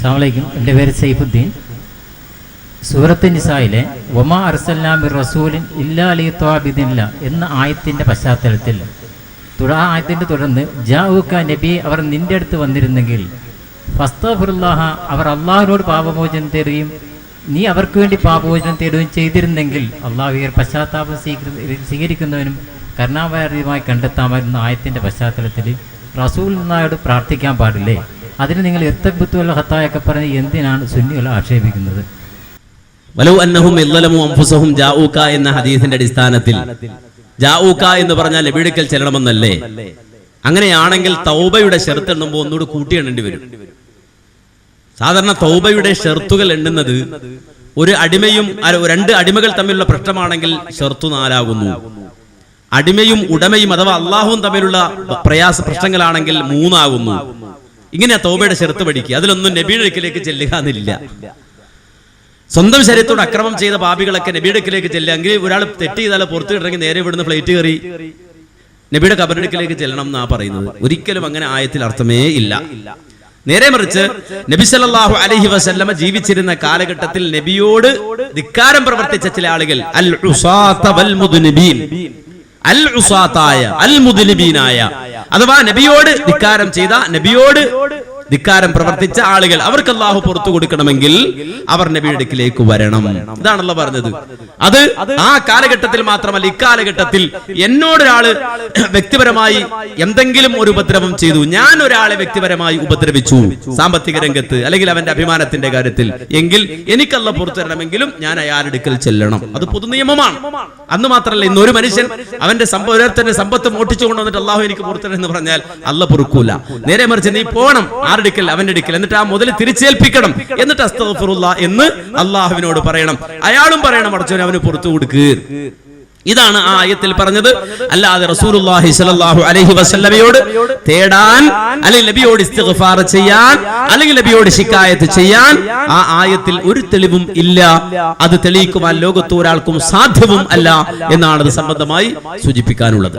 അസ്സാമലൈക്കും എന്റെ പേര് സൈഫുദ്ദീൻ. സൂറത്ത് നിസായിലെ ഒമാ അർസല്ലാമി റസൂലിൻ ഇല്ലാ അലി ത്വാബിദില്ല എന്ന ആയത്തിന്റെ പശ്ചാത്തലത്തിൽ തുട ആ ആയത്തിന്റെ തുടർന്ന് ജാവുക്ക നബി അവർ നിന്റെ അടുത്ത് വന്നിരുന്നെങ്കിൽ ഫസ്തഫുറുല്ലാഹ അവർ അള്ളാഹുവിനോട് പാപമോചനം തേടുകയും നീ അവർക്ക് വേണ്ടി പാപമോചനം തേടുകയും ചെയ്തിരുന്നെങ്കിൽ അള്ളാഹു പശ്ചാത്താപം സ്വീകരി സ്വീകരിക്കുന്നവനും കരുണാവാരിയുമായി കണ്ടെത്താമായിരുന്ന ആയത്തിന്റെ പശ്ചാത്തലത്തിൽ. റസൂൽ നായോട് പ്രാർത്ഥിക്കാൻ പാടില്ലേ? അതിന് നിങ്ങൾ എത്തബുത്തുള്ള ഹത്തായൊക്കെ പറഞ്ഞ് എന്തിനാണ് സുന്നികൾ ആക്ഷേപിക്കുന്നത്? എന്ന ഹദീസിന്റെ അടിസ്ഥാനത്തിൽ. എന്ന് പറഞ്ഞാൽ എവിടേക്കൽ ചെല്ലണമെന്നല്ലേ? അങ്ങനെയാണെങ്കിൽ തൗബയുടെ ഷെർത്ത് എണ്ണുമ്പോൾ ഒന്നുകൂടി കൂട്ടി എണ്ണേണ്ടി വരും. സാധാരണ തൗബയുടെ ഷെർത്തുകൾ എണ്ണുന്നത് ഒരു അടിമയും രണ്ട് അടിമകൾ തമ്മിലുള്ള പ്രശ്നമാണെങ്കിൽ ഷെർത്തു നാലാകുന്നു. അടിമയും ഉടമയും അഥവാ അള്ളാഹുവും തമ്മിലുള്ള പ്രയാസ പ്രശ്നങ്ങളാണെങ്കിൽ മൂന്നാകുന്നു. ഇങ്ങനെ തോബയുടെ ചെറുത്ത് പഠിക്കുക. അതിലൊന്നും നബിയുടെ ചെല്ലുക എന്നില്ല. സ്വന്തം ശരീരത്തോട് അക്രമം ചെയ്ത പാപികളൊക്കെ നബിയുടെ ചെല്ലുക. എങ്കിൽ ഒരാൾ തെറ്റ് ചെയ്താൽ പുറത്തു കിട്ടണമെങ്കിൽ നേരെ ഇവിടുന്ന് ഫ്ലൈറ്റ് കയറി നബിയുടെ കബറടുക്കിലേക്ക് ചെല്ലണം എന്നാ പറയുന്നത്. ഒരിക്കലും അങ്ങനെ ആയത്തിൽ അർത്ഥമേ ഇല്ല. നേരെ മറിച്ച് നബി സല്ലാഹു അലഹി വസല്ലമ ജീവിച്ചിരുന്ന കാലഘട്ടത്തിൽ നബിയോട് ധിക്കാരം പ്രവർത്തിച്ച ചില ആളുകൾ അൽ അൽ അൽ മുദ്നിബീനായ. അഥവാ നബിയോട് ധിക്കാരം ചെയ്ത നബിയോട് ധിക്കാരം പ്രവർത്തിച്ച ആളുകൾ അവർക്ക് അള്ളാഹു പുറത്തു കൊടുക്കണമെങ്കിൽ അവർ നബിയുടെ അടുക്കിലേക്ക് വരണം. ഇതാണല്ലോ പറഞ്ഞത്. അത് ആ കാലഘട്ടത്തിൽ മാത്രമല്ല ഇക്കാലഘട്ടത്തിൽ എന്നോടൊരാൾ വ്യക്തിപരമായി എന്തെങ്കിലും ഒരു ഉപദ്രവം ചെയ്തു. ഞാൻ ഒരാളെ വ്യക്തിപരമായി ഉപദ്രവിച്ചു സാമ്പത്തിക രംഗത്ത് അല്ലെങ്കിൽ അവന്റെ അഭിമാനത്തിന്റെ കാര്യത്തിൽ. എങ്കിൽ എനിക്കല്ല പുറത്തു തരണമെങ്കിലും ഞാൻ അയാളെടുക്കൽ ചെല്ലണം. അത് പൊതു നിയമമാണ് അന്ന് മാത്രമല്ല ഇന്ന് ഒരു മനുഷ്യൻ അവന്റെ സമ്പത്ത് മോട്ടിച്ചു കൊണ്ടുവന്നിട്ട് അള്ളാഹു എനിക്ക് പുറത്തു എന്ന് പറഞ്ഞാൽ അല്ല പൊറുക്കൂല. നേരെ മറിച്ച് നീ പോണം. ആരുടെ അവന്റെ അടുക്കൽ. എന്നിട്ട് ആ മുതൽ തിരിച്ചേൽപ്പിക്കണം. എന്നിട്ട് അസ്തഫുറുള്ള എന്ന് അള്ളാഹുവിനോട് പറയണം. അയാളും പറയണം അടച്ചവൻ അവന് പുറത്തു കൊടുക്ക്. ഇതാണ് ആ ആയത്തിൽ പറഞ്ഞത്. അല്ലാതെ റസൂലുള്ളാഹി സ്വല്ലല്ലാഹു അലൈഹി വസല്ലമയോട് തേടാൻ അല്ലെങ്കിൽ നബിയോട് ഇസ്തിഗ്ഫാർ ചെയ്യാൻ അല്ലെങ്കിൽ നബിയോട് ശിക്കായത്ത് ചെയ്യാൻ ആ ആയത്തിൽ ഒരു തെളിവും ഇല്ല. അത് തെളിയിക്കുവാൻ ലോകത്ത് ഒരാൾക്കും സാധ്യവും അല്ല എന്നാണ് അത് സംബന്ധമായി സൂചിപ്പിക്കാനുള്ളത്.